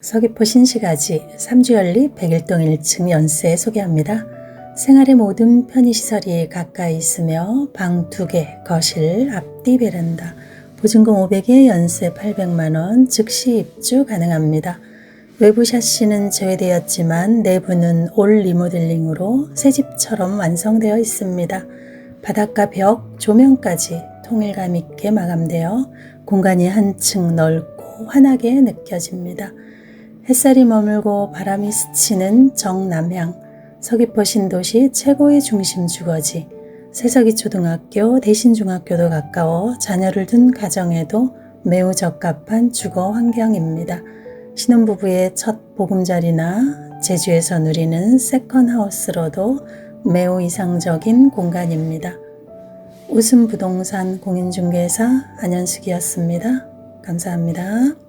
서귀포 신시가지 3주 연립 101동 1층 연세 소개합니다. 생활의 모든 편의시설이 가까이 있으며 방 2개, 거실, 앞뒤 베란다, 보증금 500에 연세 800만원, 즉시 입주 가능합니다. 외부 샤시는 제외되었지만 내부는 올 리모델링으로 새 집처럼 완성되어 있습니다. 바닥과 벽, 조명까지 통일감 있게 마감되어 공간이 한층 넓고 환하게 느껴집니다. 햇살이 머물고 바람이 스치는 정남향, 서귀포 신도시 최고의 중심 주거지, 세석이 초등학교, 대신중학교도 가까워 자녀를 둔 가정에도 매우 적합한 주거 환경입니다. 신혼부부의 첫 보금자리나 제주에서 누리는 세컨하우스로도 매우 이상적인 공간입니다. 웃음 부동산 공인중개사 안현숙이었습니다. 감사합니다.